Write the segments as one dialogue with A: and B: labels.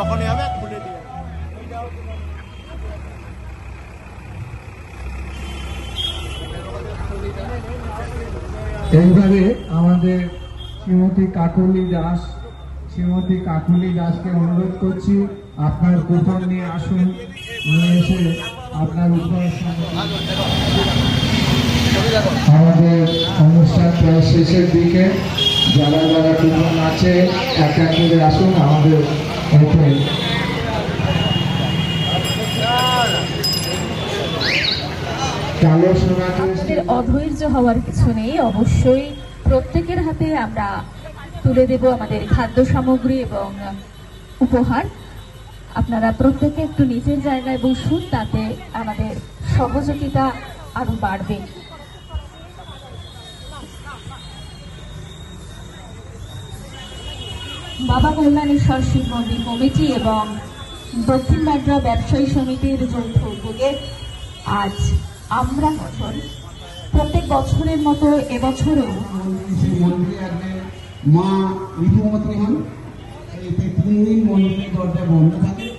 A: যখনই হবে খুলে দিয়ে।
B: এইভাবে আমাদের শ্রীমতী কাকুলি দাস, শ্রীমতী কাকুলি দাসকে অনুরোধ করছি, আপনার কুপন নিয়ে আসুন। নিয়ে এসে আপনার আমাদের অনুষ্ঠান প্রায় শেষের দিকে। যারা যারা কুপন আছে, এক এক করে আসুন, আমাদের কালো
C: অধৈর্য হওয়ার কিছু নেই, অবশ্যই প্রত্যেকের হাতে আমরা তুলে দেব আমাদের খাদ্য সামগ্রী এবং উপহার। আপনারা প্রত্যেকে একটু নিজের জায়গায় বসুন, তাতে আমাদের সহযোগিতা আরও বাড়বে। বাবা কল্যাণেশ্বর শিব মন্দির কমিটি এবং দক্ষিণ বাড্রা ব্যবসায়ী সমিতির যৌথ উদ্যোগে আজ আমরা বছর প্রত্যেক বছরের মতো এবছরেও
D: মা ঋতুমতী হন। এই তি- তিন দিন মন্দিরের দরজা বন্ধ থাকে।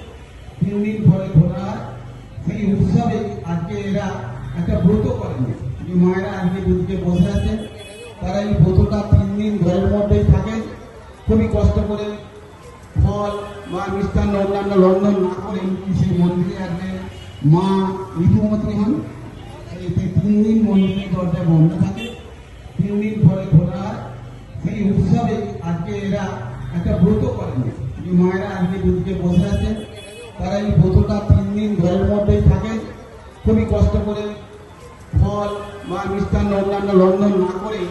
D: তিন দিন পরে খোলা সেই উৎসবে আজকে এরা একটা ব্রত করেন। যে মায়েরা আজকে দুদিকে বসে আছেন। তারা এই ব্রতটা তিন দিন ঘরের মধ্যেই থাকেন। খুবই কষ্ট করে ফল বা মিষ্টান্ন অন্যান্য লন্ডন না করে সেই মন্দিরে আসবে। মা ঋতুমতী হন। এতে তিন দিন মন্দিরের দরজা বন্ধ থাকে। তিন দিন পরে খোলা হয় সেই উৎসবে আজকে এরা একটা ব্রত করেন। যে মায়েরা আজকে দুদিকে বসে আছেন, তারা এই ব্রতটা তিন দিন ঘরের মধ্যেই থাকেন। খুবই কষ্ট করে ফল বা মিষ্টান্ন অন্যান্য লন্ডন না করে